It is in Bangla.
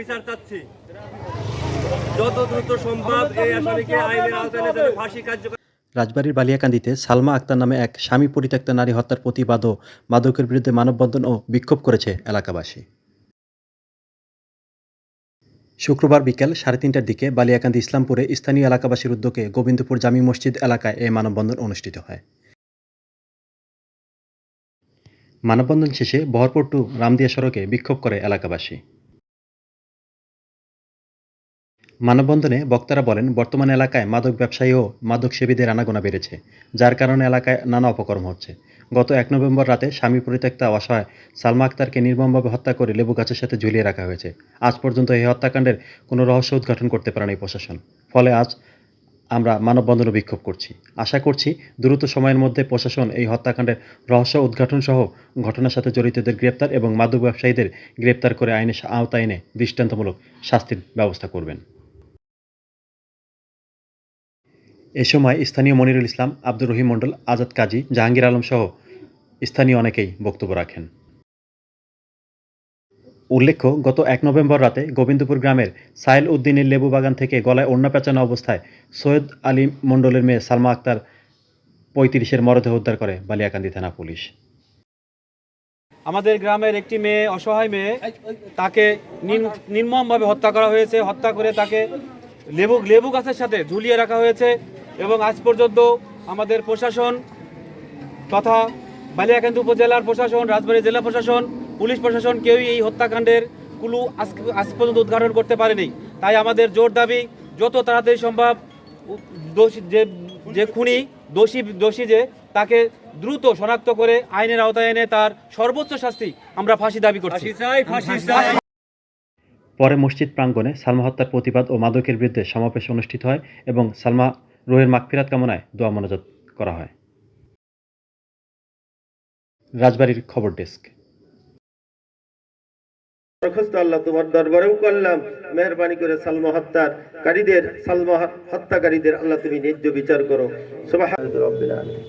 বিচার চাচ্ছি। যত দ্রুত সম্ভব এই আসামিকে আইনের আওতায় ফাঁসি কার্যকর রাজবাড়ীর বালিয়াকান্দিতে সালমা আক্তার নামে এক স্বামী পরিত্যক্ত নারী হত্যার প্রতিবাদ ও মাদকের বিরুদ্ধে মানববন্ধন ও বিক্ষোভ করেছে এলাকাবাসী। শুক্রবার বিকেল সাড়ে তিনটার দিকে বালিয়াকান্দি ইসলামপুরে স্থানীয় এলাকাবাসীর উদ্যোগে গোবিন্দপুর জামি মসজিদ এলাকায় এই মানববন্ধন অনুষ্ঠিত হয়। মানববন্ধন শেষে বহরপুর টু রামদিয়া সড়কে বিক্ষোভ করে এলাকাবাসী। মানববন্ধনে বক্তারা বলেন, বর্তমান এলাকায় মাদক ব্যবসায়ী ও মাদক সেবীদের আনাগোনা বেড়েছে, যার কারণে এলাকায় নানা অপকর্ম হচ্ছে। গত এক নভেম্বর রাতে স্বামী পরিত্যক্তা অসহায় সালমা আক্তারকে নির্মমভাবে হত্যা করে লেবু গাছের সাথে ঝুলিয়ে রাখা হয়েছে। আজ পর্যন্ত এই হত্যাকাণ্ডের কোনো রহস্য উদ্ঘাটন করতে পারেনি প্রশাসন। ফলে আজ আমরা মানববন্ধন বিক্ষোভ করছি। আশা করছি দ্রুত সময়ের মধ্যে প্রশাসন এই হত্যাকাণ্ডের রহস্য উদ্ঘাটন সহ ঘটনার সাথে জড়িতদের গ্রেপ্তার এবং মাদক ব্যবসায়ীদের গ্রেপ্তার করে আইনের আওতায় এনে দৃষ্টান্তমূলক শাস্তির ব্যবস্থা করবেন। এ সময় স্থানীয় মনিরুল ইসলাম, আব্দুর রহিম মণ্ডল, আজাদ কাজী, জাহাঙ্গীর আলম সহ স্থানীয় অনেকেই বক্তব্য রাখেন। উল্লেখ্য, গত এক নভেম্বর রাতে গোবিন্দপুর গ্রামের সাইল উদ্দিনের লেবু বাগান থেকে গলায় ওড়না পেঁচানো অবস্থায় সৈয়দ আলী মণ্ডলের মেয়ে সালমা আক্তার পঁয়ত্রিশের মরদেহ উদ্ধার করে বালিয়াকান্দি থানা পুলিশ। আমাদের গ্রামের একটি মেয়ে, অসহায় মেয়ে, তাকে নির- নির্মমভাবে হত্যা করা হয়েছে। হত্যা করে তাকে লেবু লেবু গাছের সাথে ঝুলিয়ে রাখা হয়েছে। এবং আজ পর্যন্ত আমাদের প্রশাসন তথা বালিয়াকান্দি উপজেলার প্রশাসন রাজবাড়ী জেলা প্রশাসন পুলিশ প্রশাসন কেউই এই হত্যাকাণ্ডের কুলু আজ আজ পর্যন্ত উদ্ঘাটন করতে পারেনি। তাই আমাদের জোর দাবি যত তাড়াতাড়ি সম্ভব দোষী যে যে খুনি দোষী দোষী যে তাকে দ্রুত শনাক্ত করে আইনের আওতায় এনে তার সর্বোচ্চ শাস্তি আমরা ফাঁসি দাবি করছি। পরে মসজিদ প্রাঙ্গণে সালমা হত্যার প্রতিবাদ ও মাদকের বিরুদ্ধে সমাবেশ অনুষ্ঠিত হয় এবং সালমা রোহের মাগফিরাত কামনায় দোয়া মনাজাত করা হয়। রাজবাড়ির খবর ডেস্ক। দরখাস্ত আল্লাহ তোমার দরবারেও করলাম। মেহরবানি করে সালমা হত্যার কারীদের, সালমা হত্যাকারীদের আল্লাহ তুমি ন্যায্য বিচার করো। সুবহানাল্লাহ রাব্বিল আলামিন